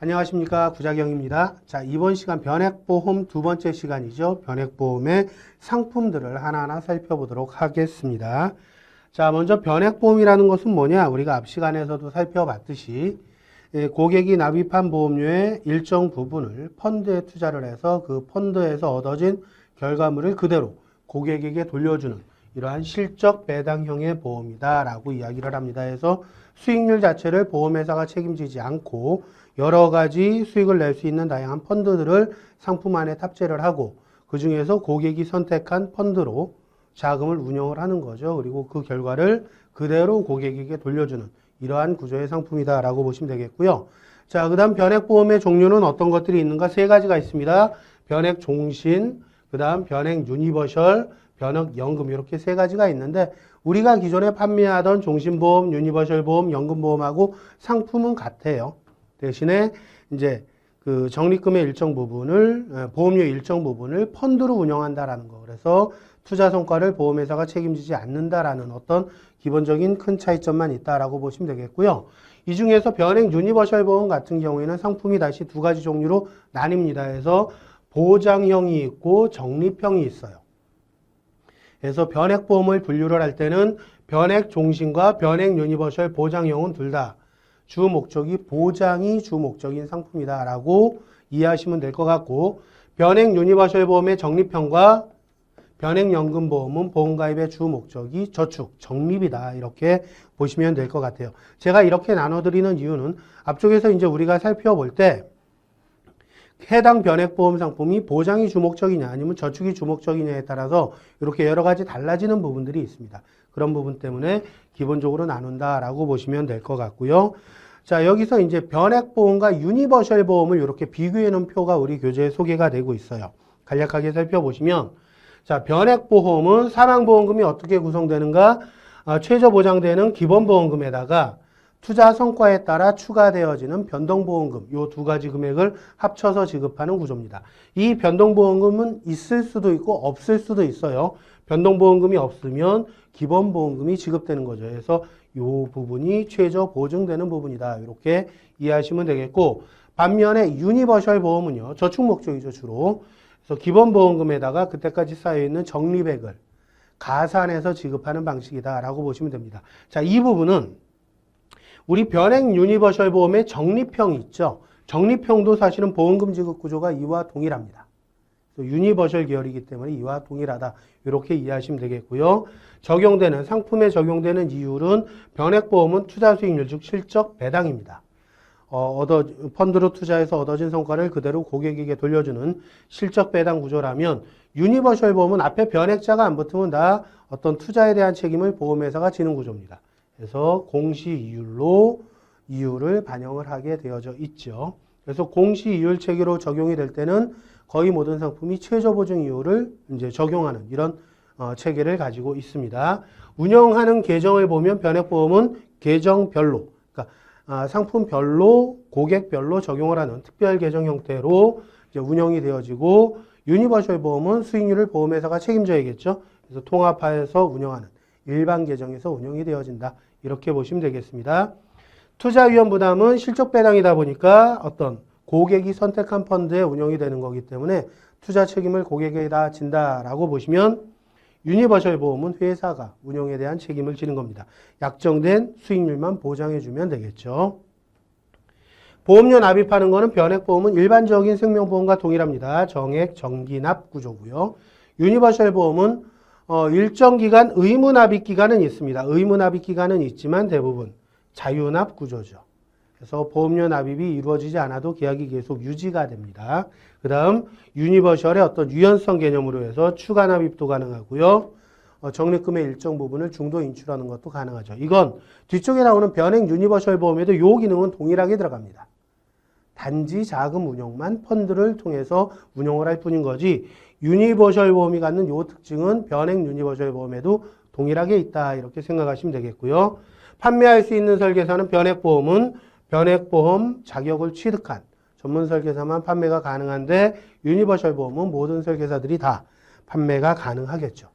안녕하십니까 구자경입니다. 자 이번 시간 변액보험 두 번째 시간이죠. 변액보험의 상품들을 하나하나 살펴보도록 하겠습니다. 자 먼저 변액보험이라는 것은 뭐냐? 우리가 앞 시간에서도 살펴봤듯이 예, 고객이 납입한 보험료의 일정 부분을 펀드에 투자를 해서 그 펀드에서 얻어진 결과물을 그대로 고객에게 돌려주는 이러한 실적 배당형의 보험이다라고 이야기를 합니다. 해서 수익률 자체를 보험회사가 책임지지 않고 여러 가지 수익을 낼 수 있는 다양한 펀드들을 상품 안에 탑재를 하고 그 중에서 고객이 선택한 펀드로 자금을 운영을 하는 거죠. 그리고 그 결과를 그대로 고객에게 돌려주는 이러한 구조의 상품이다라고 보시면 되겠고요. 자, 그 다음 변액보험의 종류는 어떤 것들이 있는가? 세 가지가 있습니다. 변액 종신, 그 다음 변액 유니버셜, 변액 연금 이렇게 세 가지가 있는데 우리가 기존에 판매하던 종신보험, 유니버셜 보험, 연금보험하고 상품은 같아요. 대신에 이제 그 적립금의 일정 부분을 에, 보험료 일정 부분을 펀드로 운영한다라는 거. 그래서 투자 성과를 보험회사가 책임지지 않는다라는 어떤 기본적인 큰 차이점만 있다라고 보시면 되겠고요. 이 중에서 변액 유니버셜 보험 같은 경우에는 상품이 다시 두 가지 종류로 나뉩니다. 해서 보장형이 있고 적립형이 있어요. 그래서 변액 보험을 분류를 할 때는 변액 종신과 변액 유니버셜 보장형은 둘 다 주 목적이 보장이 주 목적인 상품이다라고 이해하시면 될 것 같고 변액 유니버셜 보험의 적립형과 변액 연금 보험은 보험 가입의 주 목적이 저축, 적립이다. 이렇게 보시면 될 것 같아요. 제가 이렇게 나눠 드리는 이유는 앞쪽에서 이제 우리가 살펴볼 때 해당 변액보험 상품이 보장이 주목적이냐 아니면 저축이 주목적이냐에 따라서 이렇게 여러 가지 달라지는 부분들이 있습니다. 그런 부분 때문에 기본적으로 나눈다라고 보시면 될 것 같고요. 자, 여기서 이제 변액보험과 유니버셜 보험을 이렇게 비교해 놓은 표가 우리 교재에 소개가 되고 있어요. 간략하게 살펴보시면 자, 변액보험은 사망보험금이 어떻게 구성되는가? 아, 최저 보장되는 기본보험금에다가 투자 성과에 따라 추가되어지는 변동보험금 요 두 가지 금액을 합쳐서 지급하는 구조입니다. 이 변동보험금은 있을 수도 있고 없을 수도 있어요. 변동보험금이 없으면 기본보험금이 지급되는 거죠. 그래서 요 부분이 최저 보증되는 부분이다. 이렇게 이해하시면 되겠고 반면에 유니버셜 보험은요. 저축 목적이죠, 주로. 그래서 기본보험금에다가 그때까지 쌓여있는 적립액을 가산해서 지급하는 방식이다라고 보시면 됩니다. 자, 이 부분은 우리 변액 유니버셜 보험의 적립형이 있죠. 적립형도 사실은 보험금 지급 구조가 이와 동일합니다. 유니버셜 계열이기 때문에 이와 동일하다. 이렇게 이해하시면 되겠고요. 적용되는 상품에 적용되는 이율은 변액보험은 투자 수익률 즉 실적 배당입니다. 어, 얻어 펀드로 투자해서 얻어진 성과를 그대로 고객에게 돌려주는 실적 배당 구조라면 유니버셜 보험은 앞에 변액자가 안 붙으면 다 어떤 투자에 대한 책임을 보험회사가 지는 구조입니다. 그래서 공시 이율로 이율을 반영을 하게 되어져 있죠. 그래서 공시 이율 체계로 적용이 될 때는 거의 모든 상품이 최저 보증 이율을 이제 적용하는 이런 어, 체계를 가지고 있습니다. 운영하는 계정을 보면 변액보험은 계정별로, 그러니까 아, 상품별로 고객별로 적용을 하는 특별 계정 형태로 운영이 되어지고 유니버셜 보험은 수익률을 보험회사가 책임져야겠죠. 그래서 통합하여서 운영하는 일반 계정에서 운영이 되어진다. 이렇게 보시면 되겠습니다. 투자 위험 부담은 실적 배당이다 보니까 어떤 고객이 선택한 펀드에 운영이 되는 거기 때문에 투자 책임을 고객에다 진다라고 보시면 유니버셜 보험은 회사가 운영에 대한 책임을 지는 겁니다. 약정된 수익률만 보장해 주면 되겠죠. 보험료 납입하는 거는 변액보험은 일반적인 생명보험과 동일합니다. 정액 정기납 구조고요. 유니버셜 보험은 어, 일정 기간 의무 납입 기간은 있습니다. 의무 납입 기간은 있지만 대부분 자유납 구조죠. 그래서 보험료 납입이 이루어지지 않아도 계약이 계속 유지가 됩니다. 그 다음 유니버셜의 어떤 유연성 개념으로 해서 추가 납입도 가능하고요. 어, 적립금의 일정 부분을 중도 인출하는 것도 가능하죠. 이건 뒤쪽에 나오는 변액 유니버셜 보험에도 요 기능은 동일하게 들어갑니다. 단지 자금 운용만 펀드를 통해서 운용을 할 뿐인 거지 유니버셜 보험이 갖는 요 특징은 변액 유니버셜 보험에도 동일하게 있다 이렇게 생각하시면 되겠고요. 판매할 수 있는 설계사는 변액 보험은 변액 보험 자격을 취득한 전문 설계사만 판매가 가능한데 유니버셜 보험은 모든 설계사들이 다 판매가 가능하겠죠.